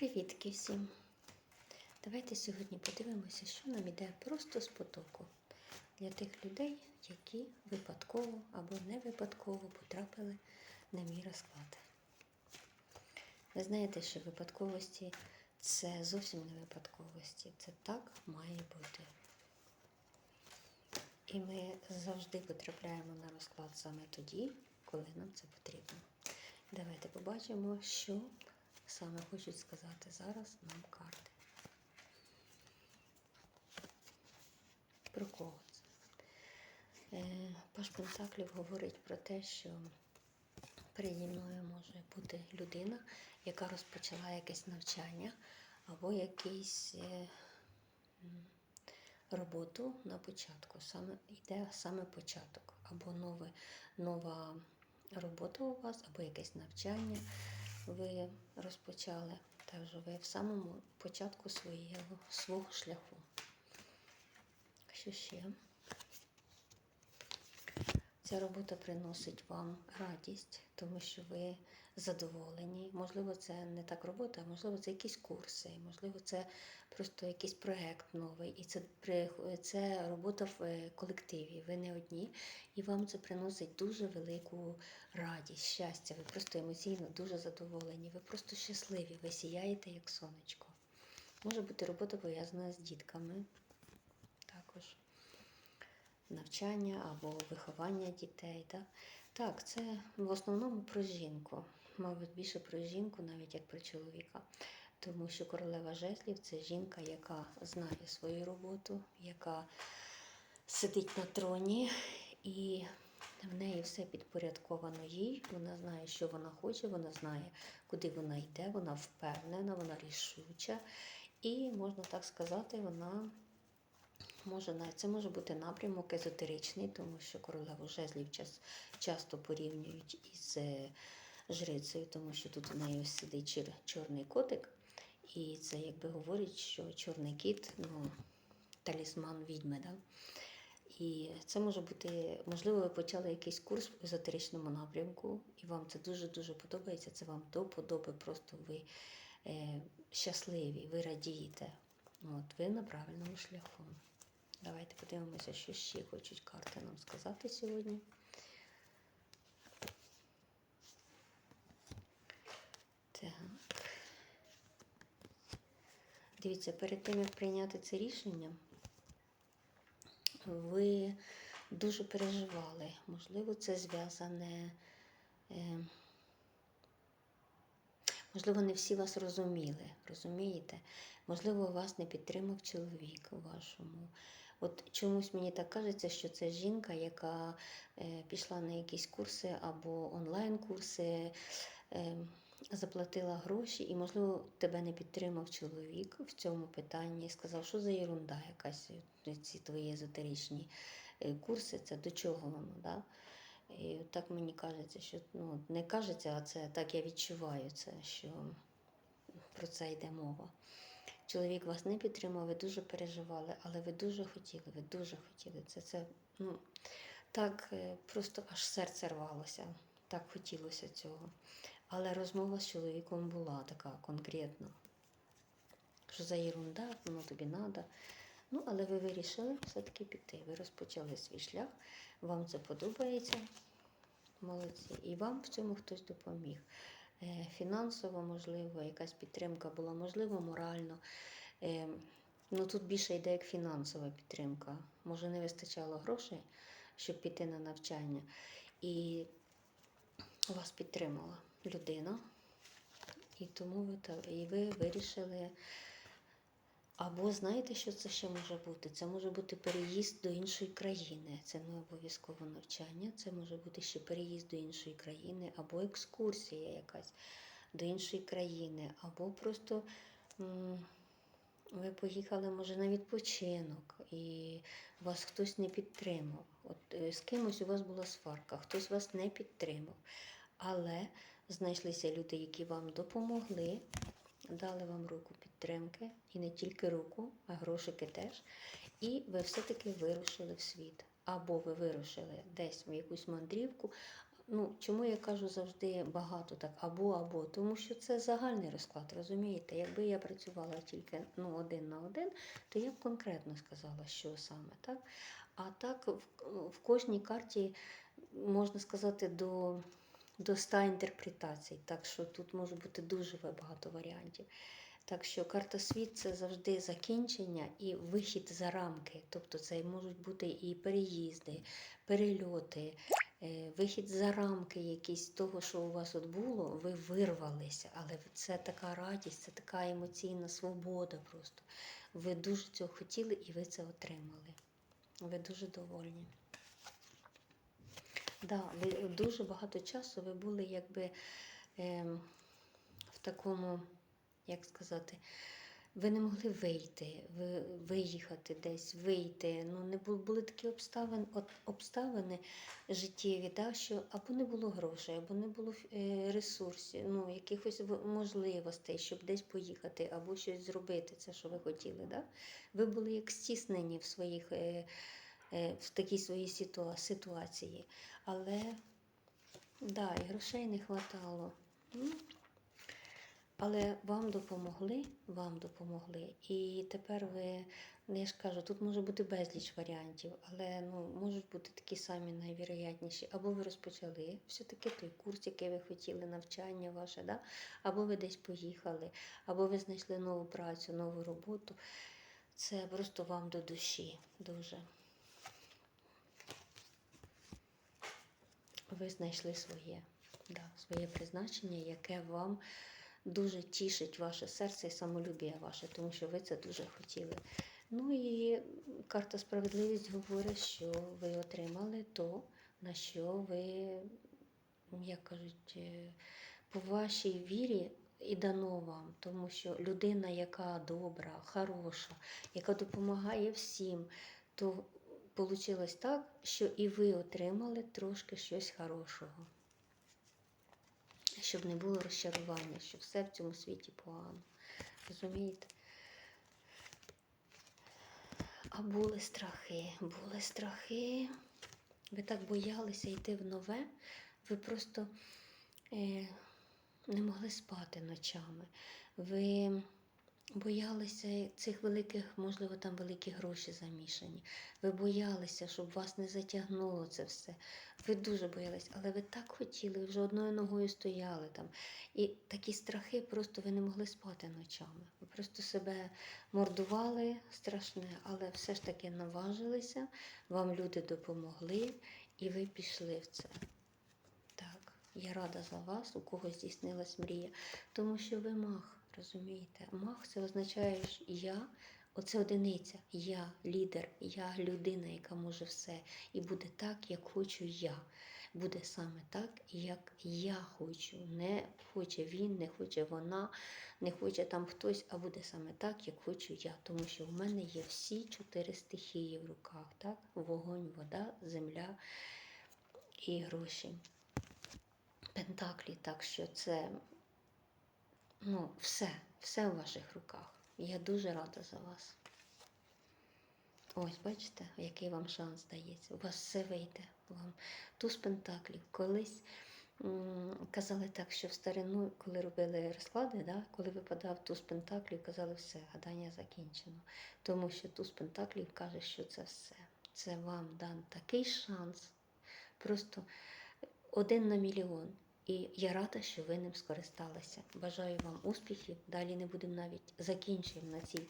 Привітки всім! Давайте сьогодні подивимося, що нам іде просто з потоку для тих людей, які випадково або не випадково потрапили на мій розклад. Ви знаєте, що випадковості це зовсім не випадковості, це так має бути. І ми завжди потрапляємо на розклад саме тоді, коли нам це потрібно. Давайте побачимо, що саме хочуть сказати зараз нам карти. Про кого це? Е, Паш Пентаклів говорить про те, що переді мною може бути людина, яка розпочала якесь навчання або якийсь е, роботу на початку. Саме йде саме початок, або нове, нова робота у вас, або якесь навчання ви розпочали. Тож ви в самому початку своєго, свого шляху. Що ще? Ця робота приносить вам радість, тому що ви задоволені. Можливо, це не так робота, а можливо, це якісь курси, можливо, це просто якийсь проєкт новий. І це, це робота в е, колективі. Ви не одні, і вам це приносить дуже велику радість, щастя. Ви просто емоційно дуже задоволені. Ви просто щасливі, ви сіяєте як сонечко. Може бути робота пов'язана з дітками також навчання або виховання дітей. Так, так це в основному про жінку. Мабуть, більше про жінку, навіть як про чоловіка. Тому що королева жезлів це жінка, яка знає свою роботу, яка сидить на троні, і в неї все підпорядковано їй. Вона знає, що вона хоче, вона знає, куди вона йде, вона впевнена, вона рішуча. І можна так сказати, вона Може, це може бути напрямок езотеричний, тому що королеву жезлів час, часто порівнюють із е, жрицею, тому що тут у неї сидить чор- чорний котик, і це якби говорить, що чорний кіт ну, талісман відьми. Да? І це може бути, можливо, ви почали якийсь курс в езотеричному напрямку, і вам це дуже-дуже подобається. Це вам до подоби, просто ви е, щасливі, ви радієте. От, ви на правильному шляху. Давайте подивимося, що ще хочуть карти нам сказати сьогодні. Так. Дивіться, перед тим, як прийняти це рішення, ви дуже переживали. Можливо, це зв'язане. Е, Можливо, не всі вас розуміли, розумієте? Можливо, вас не підтримав чоловік у вашому. От чомусь мені так кажеться, що це жінка, яка е, пішла на якісь курси або онлайн-курси, е, заплатила гроші, і, можливо, тебе не підтримав чоловік в цьому питанні і сказав, що за ерунда якась е, ці твої езотеричні курси, це до чого воно? Да? І так мені кажеться, що ну, не кажеться, а це так я відчуваю це, що про це йде мова. Чоловік вас не підтримав, ви дуже переживали, але ви дуже хотіли, ви дуже хотіли. Це, це ну, так е, просто аж серце рвалося, так хотілося цього. Але розмова з чоловіком була така конкретна. Що за ерунда, воно тобі треба. Ну, але ви вирішили все-таки піти. Ви розпочали свій шлях, вам це подобається. Молодці. І вам в цьому хтось допоміг. Е, Фінансово, можливо, якась підтримка була, можливо, морально. Е, Ну, тут більше йде як фінансова підтримка. Може, не вистачало грошей, щоб піти на навчання. І вас підтримала людина. І тому ви, і ви вирішили. Або знаєте, що це ще може бути? Це може бути переїзд до іншої країни. Це не обов'язково навчання, це може бути ще переїзд до іншої країни, або екскурсія якась до іншої країни, або просто ви поїхали, може, на відпочинок, і вас хтось не підтримав. От е, з кимось у вас була сварка, хтось вас не підтримав. Але знайшлися люди, які вам допомогли, дали вам руку підтримки, і не тільки руку, а грошики теж. І ви все-таки вирушили в світ. Або ви вирушили десь в якусь мандрівку, Ну, чому я кажу завжди багато так або або? Тому що це загальний розклад, розумієте? Якби я працювала тільки ну, один на один, то я б конкретно сказала, що саме, так? А так в, в кожній карті можна сказати до, до 100 інтерпретацій. Так що тут може бути дуже багато варіантів. Так що карта світ це завжди закінчення і вихід за рамки. Тобто це можуть бути і переїзди, перельоти, е, вихід за рамки якісь того, що у вас от було, ви вирвалися. Але це така радість, це така емоційна свобода просто. Ви дуже цього хотіли і ви це отримали. Ви дуже довольні. Да, ви дуже багато часу ви були якби ем, в такому, як сказати, ви не могли вийти, ви, виїхати десь, вийти. Ну, не бу- були такі обставини, обставини життєві, да, що або не було грошей, або не було е, ресурсів, ну, якихось можливостей, щоб десь поїхати, або щось зробити, це, що ви хотіли. Да? Ви були як стіснені в своїх. Е, е, в такій своїй ситуації. Але да, і грошей не хватало. Ну, але вам допомогли, вам допомогли. І тепер ви, ну, я ж кажу, тут може бути безліч варіантів, але ну, можуть бути такі самі найвіроятніші. Або ви розпочали все-таки той курс, який ви хотіли, навчання ваше, да? або ви десь поїхали, або ви знайшли нову працю, нову роботу. Це просто вам до душі дуже. Ви знайшли своє, да, своє призначення, яке вам дуже тішить ваше серце і самолюбія ваше, тому що ви це дуже хотіли. Ну і карта справедливість говорить, що ви отримали то, на що ви, як кажуть, е, по вашій вірі і дано вам, тому що людина, яка добра, хороша, яка допомагає всім, то Получилось так, що і ви отримали трошки щось хорошого. Щоб не було розчарування, що все в цьому світі погано. Розумієте? А були страхи, були страхи. Ви так боялися йти в нове, ви просто е, не могли спати ночами. Ви боялися цих великих, можливо, там великі гроші замішані. Ви боялися, щоб вас не затягнуло це все. Ви дуже боялись, але ви так хотіли, ви вже одною ногою стояли там. І такі страхи просто ви не могли спати ночами. Ви просто себе мордували страшне, але все ж таки наважилися, вам люди допомогли, і ви пішли в це. Так, я рада за вас, у кого здійснилась мрія, тому що ви мах. Розумієте, мах це означає, що я, оце одиниця, я лідер, я людина, яка може все. І буде так, як хочу я. Буде саме так, як я хочу. Не хоче він, не хоче вона, не хоче там хтось, а буде саме так, як хочу я. Тому що в мене є всі чотири стихії в руках: так? вогонь, вода, земля і гроші. Пентаклі, так що це ну, все, все в ваших руках. Я дуже рада за вас. Ось, бачите, який вам шанс дається. У вас все вийде. Вам туз пентаклів. Колись казали так, що в старину, коли робили розклади, да, коли випадав туз пентаклів, казали все, гадання закінчено. Тому що туз пентаклів каже, що це все. Це вам дан такий шанс. Просто один на мільйон. І я рада, що ви ним скористалися. Бажаю вам успіхів. Далі не будемо навіть закінчуємо на цій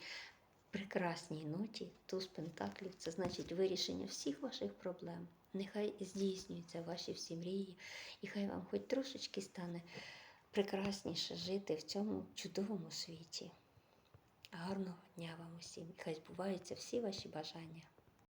прекрасній ноті. Туз пентаклів це значить вирішення всіх ваших проблем. Нехай здійснюються ваші всі мрії, і хай вам хоч трошечки стане прекрасніше жити в цьому чудовому світі. Гарного дня вам усім! Хай збуваються всі ваші бажання.